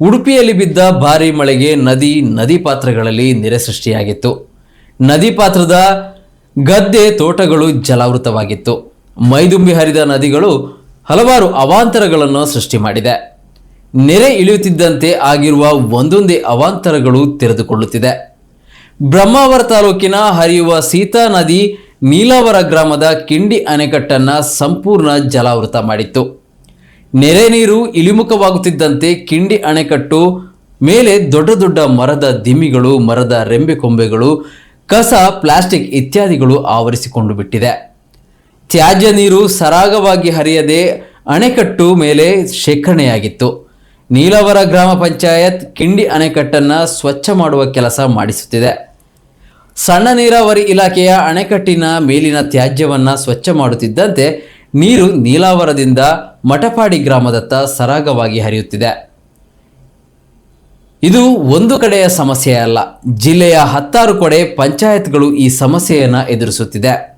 ಉಡುಪಿಯಲ್ಲಿ ಬಿದ್ದ ಭಾರೀ ಮಳೆಗೆ ನದಿ ನದಿ ಪಾತ್ರಗಳಲ್ಲಿ ನೆರೆ ಸೃಷ್ಟಿಯಾಗಿತ್ತು. ನದಿ ಪಾತ್ರದ ಗದ್ದೆ, ತೋಟಗಳು ಜಲಾವೃತವಾಗಿತ್ತು. ಮೈದುಂಬಿ ಹರಿದ ನದಿಗಳು ಹಲವಾರು ಅವಾಂತರಗಳನ್ನು ಸೃಷ್ಟಿ ಮಾಡಿದೆ. ನೆರೆ ಇಳಿಯುತ್ತಿದ್ದಂತೆ ಆಗಿರುವ ಒಂದೊಂದೇ ಅವಾಂತರಗಳು ತೆರೆದುಕೊಳ್ಳುತ್ತಿದೆ. ಬ್ರಹ್ಮಾವರ ತಾಲೂಕಿನ ಹರಿಯುವ ಸೀತಾ ನದಿ ನೀಲಾವರ ಗ್ರಾಮದ ಕಿಂಡಿ ಅಣೆಕಟ್ಟನ್ನು ಸಂಪೂರ್ಣ ಜಲಾವೃತ ಮಾಡಿತ್ತು. ನೆರೆ ನೀರು ಇಳಿಮುಖವಾಗುತ್ತಿದ್ದಂತೆ ಕಿಂಡಿ ಅಣೆಕಟ್ಟು ಮೇಲೆ ದೊಡ್ಡ ದೊಡ್ಡ ಮರದ ದಿಮ್ಮಿಗಳು, ಮರದ ರೆಂಬೆ ಕೊಂಬೆಗಳು, ಕಸ, ಪ್ಲಾಸ್ಟಿಕ್ ಇತ್ಯಾದಿಗಳು ಆವರಿಸಿಕೊಂಡು ಬಿಟ್ಟಿದೆ. ತ್ಯಾಜ್ಯ ನೀರು ಸರಾಗವಾಗಿ ಹರಿಯದೆ ಅಣೆಕಟ್ಟು ಮೇಲೆ ಶೇಖರಣೆಯಾಗಿತ್ತು. ನೀಲವರ ಗ್ರಾಮ ಪಂಚಾಯತ್ ಕಿಂಡಿ ಅಣೆಕಟ್ಟನ್ನು ಸ್ವಚ್ಛ ಮಾಡುವ ಕೆಲಸ ಮಾಡಿಸುತ್ತಿದೆ. ಸಣ್ಣ ನೀರಾವರಿ ಇಲಾಖೆಯ ಅಣೆಕಟ್ಟಿನ ಮೇಲಿನ ತ್ಯಾಜ್ಯವನ್ನು ಸ್ವಚ್ಛ ಮಾಡುತ್ತಿದ್ದಂತೆ ನೀರು ನೀಲಾವರದಿಂದ ಮಠಪಾಡಿ ಗ್ರಾಮದತ್ತ ಸರಾಗವಾಗಿ ಹರಿಯುತ್ತಿದೆ. ಇದು ಒಂದು ಕಡೆಯ ಸಮಸ್ಯೆ ಅಲ್ಲ ಜಿಲ್ಲೆಯ ಹತ್ತಾರು ಕಡೆ ಪಂಚಾಯತ್ಗಳು ಈ ಸಮಸ್ಯೆಯನ್ನು ಎದುರಿಸುತ್ತಿದೆ.